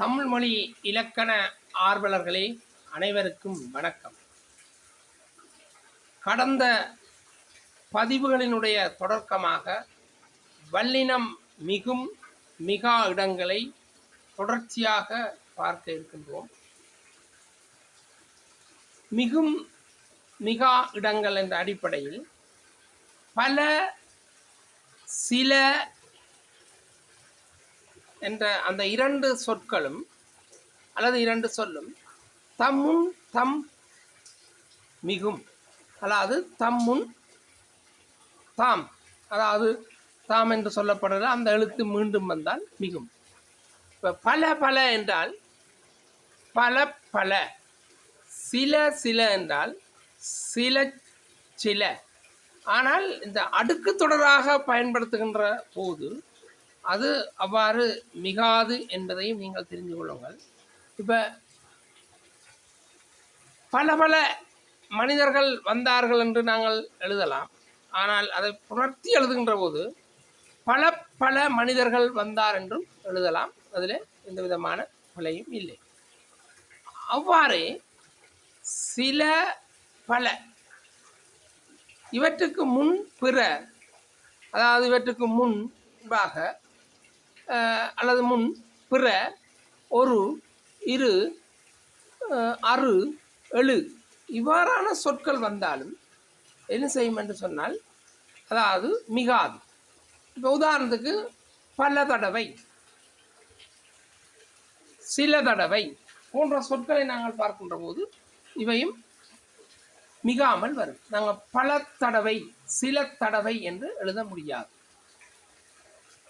தமிழ் மொழி இலக்கண ஆர்வலர்களே அனைவருக்கும் வணக்கம். கடந்த பதிவுகளினுடைய தொடக்கமாக வல்லினம் மிகும் மிகா இடங்களை தொடர்ச்சியாக பார்க்க இருக்கின்றோம். மிகும் மிகா இடங்கள் என்ற அடிப்படையில் பல சில என்ற அந்த இரண்டு சொற்களும் அல்லது இரண்டு சொல்லும் தம்முன் தம் மிகும். அதாவது தம்முன் தாம். அதாவது தாம் என்று சொல்லப்படுற அந்த எழுத்து மீண்டும் வந்தால் மிகும். இப்போ பல பல என்றால் பல பல. சில சில என்றால் சில சில. ஆனால் இந்த அடுக்கு தொடராக பயன்படுத்துகின்ற போது அது அவ்வாறு மிகாது என்பதையும் நீங்கள் தெரிந்து கொள்ளுங்கள். இப்போ பல பல மனிதர்கள் வந்தார்கள் என்று நாங்கள் எழுதலாம். ஆனால் அதை புணர்த்தி எழுதுகின்ற போது பல பல மனிதர்கள் வந்தார் என்றும் எழுதலாம். அதில் எந்த விதமான பிழையும் இல்லை. அவ்வாறே சில பல இவற்றுக்கு முன் பிற அதாவது இவற்றுக்கு முன்பாக அல்லது முன் பிற ஒரு இரு அறு எழு இவ்வாறான சொற்கள் வந்தாலும் என்ன செய்யும் என்று சொன்னால் அதாவது மிகாது. இப்போ உதாரணத்துக்கு பல தடவை சில தடவை போன்ற சொற்களை நாங்கள் பார்க்கின்ற போது இவையும் மிகாமல் வரும். நாங்கள் பல தடவை சில தடவை என்று எழுத முடியாது.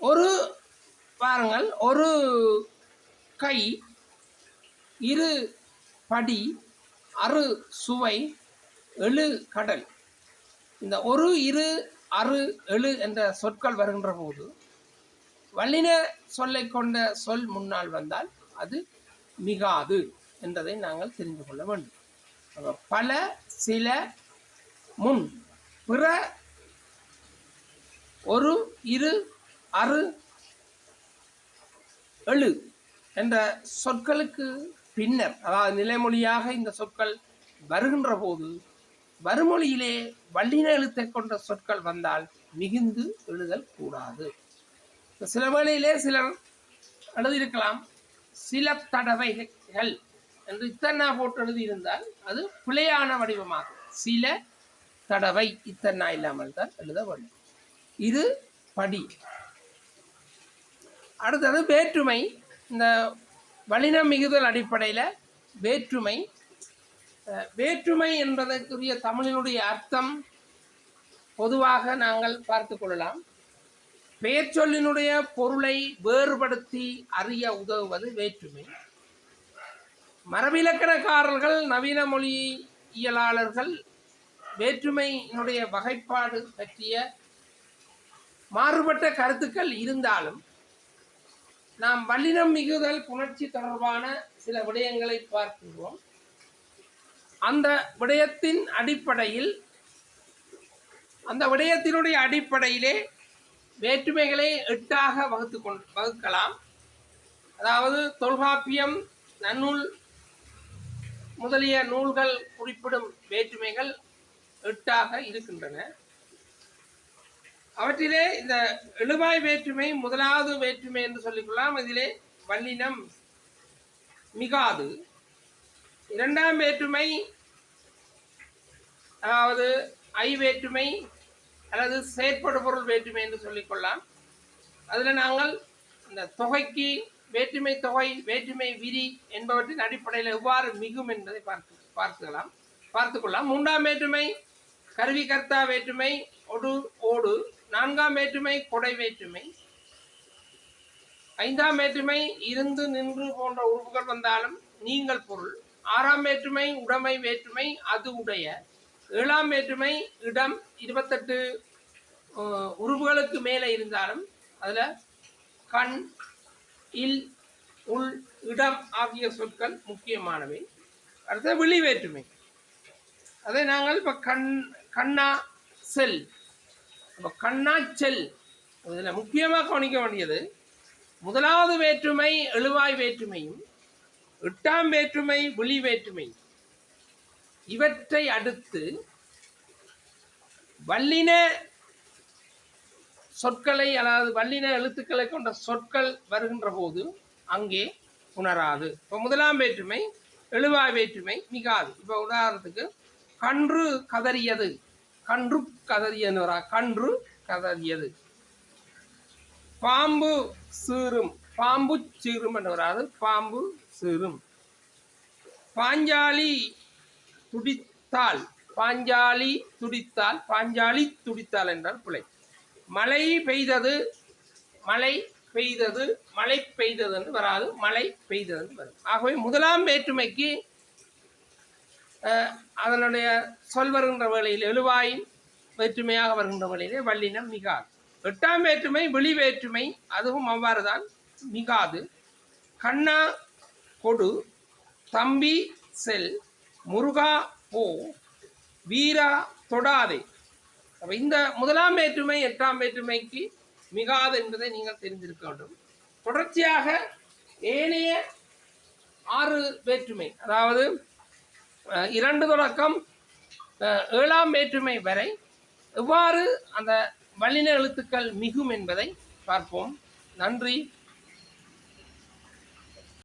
ஒரு பாருங்கள். ஒரு கை இரு படி அறு சுவை எழு கடல். இந்த ஒரு இரு அறு எழு என்ற சொற்கள் வருகின்ற போது வல்லின சொல்லை கொண்ட சொல் முன்னால் வந்தால் அது மிகாது என்பதை நாங்கள் தெரிந்து கொள்ள வேண்டும். பல சில முன் பிற ஒரு இரு அறு எழு என்ற சொற்களுக்கு பின்னர் அதாவது நிலைமொழியாக இந்த சொற்கள் வருகின்ற போது வறுமொழியிலே வல்லின எழுத்தை கொண்ட சொற்கள் வந்தால் மிகுந்து எழுதல் கூடாது. சில வேளையிலே சிலர் எழுதியிருக்கலாம் சில தடவைகள் என்று இத்தனை போட்டு எழுதியிருந்தால் அது பிழையான வடிவமாகும். சில தடவை இத்தனை இல்லாமல் தான் எழுத வேண்டும். இது படி. அடுத்தது வேற்றுமை. இந்த வலினம் மிகுதல் அடிப்படையில் வேற்றுமை. வேற்றுமை என்பதற்குரிய தமிழினுடைய அர்த்தம் பொதுவாக நாங்கள் பார்த்து கொள்ளலாம். பெயர் சொல்லினுடைய பொருளை வேறுபடுத்தி அறிய உதவுவது வேற்றுமை. மரபிலக்கணக்காரர்கள் நவீன மொழியியலாளர்கள் வேற்றுமையினுடைய வகைப்பாடு பற்றிய மாறுபட்ட கருத்துக்கள் இருந்தாலும் நாம் வல்லினம் மிகுதல் புணர்ச்சி தொடர்பான சில விடயங்களை பார்க்கிறோம் அந்த விடயத்தின் அடிப்படையில் அந்த விடயத்தினுடைய அடிப்படையிலே வேற்றுமைகளை எட்டாக வகுத்து கொண்டு வகுக்கலாம். அதாவது தொல்காப்பியம் நன்னூல் முதலிய நூல்கள் குறிப்பிடும் வேற்றுமைகள் எட்டாக இருக்கின்றன. அவற்றிலே இந்த எழுவாய் வேற்றுமை முதலாவது வேற்றுமை என்று சொல்லிக்கொள்ளலாம். அதிலே வல்லினம் மிகாது. இரண்டாம் வேற்றுமை அதாவது ஐ வேற்றுமை அல்லது செயற்படு பொருள் வேற்றுமை என்று சொல்லிக்கொள்ளலாம். அதில் நாங்கள் இந்த தொகைக்கு வேற்றுமை தொகை வேற்றுமை விரி என்பவற்றின் அடிப்படையில் எவ்வாறு மிகும் என்பதை பார்த்து பார்த்துக்கலாம் பார்த்துக்கொள்ளலாம். மூன்றாம் வேற்றுமை கருவி கர்த்தா வேற்றுமை ஒடு ஓடு. நான்காம் வேற்றுமை கொடை வேற்றுமை. ஐந்தாம் வேற்றுமை இருந்து நின்று போன்ற உறுப்புகள் வந்தாலும் நீங்கள் பொருள். ஆறாம் வேற்றுமை உடைமை வேற்றுமை அது உடைய. ஏழாம் வேற்றுமை இடம் இருபத்தெட்டு உறுப்புகளுக்கு மேலே இருந்தாலும் அதில் கண் இல் உள் இடம் ஆகிய சொற்கள் முக்கியமானவை. அடுத்த வெளி வேற்றுமை. அதை நாங்கள் இப்போ கண் கண்ணா செல். அப்போ கண்ணாச்சல். இதில் முக்கியமாக கவனிக்க வேண்டியது முதலாவது வேற்றுமை எழுவாய் வேற்றுமையும் எட்டாம் வேற்றுமை விழி வேற்றுமை இவற்றை அடுத்து வல்லின சொற்களை அதாவது வல்லின எழுத்துக்களை கொண்ட சொற்கள் வருகின்ற போது அங்கே உணராது. இப்போ முதலாம் வேற்றுமை எழுவாய் வேற்றுமை மிகாது. இப்போ உதாரணத்துக்கு கன்று கதறியது. கன்று கதறியது கன்று கதறியது. பாம்பு சீரும் பாம்பு சீரும் என்று வராது பாம்பு சீரும் பாஞ்சாலி துடித்தால் பாஞ்சாலி துடித்தால் பாஞ்சாலி துடித்தால் என்றால் பிழை. மழை பெய்தது மழை பெய்தது மழை பெய்தது என்று வராது மழை பெய்தது என்று வரும். ஆகவே முதலாம் வேற்றுமைக்கு அதனுடைய சொல் வருகின்ற வேளையில் எழுவாயின் வேற்றுமையாக வருகின்ற வேளையிலே வல்லினம் மிகாது. எட்டாம் வேற்றுமை வெளி வேற்றுமை அதுவும் அவ்வாறு தான் மிகாது. கண்ணா கொடு தம்பி செல் முருகா போ வீரா தொடாதே. இந்த முதலாம் வேற்றுமை எட்டாம் வேற்றுமைக்கு மிகாது என்பதை நீங்கள் தெரிந்திருக்க வேண்டும். தொடர்ச்சியாக ஏனைய ஆறு வேற்றுமை அதாவது இரண்டு தொடக்கம் ஏழாம் வேற்றுமை வரை எவ்வாறு அந்த வல்லின எழுத்துக்கள் மிகும் என்பதை பார்ப்போம். நன்றி.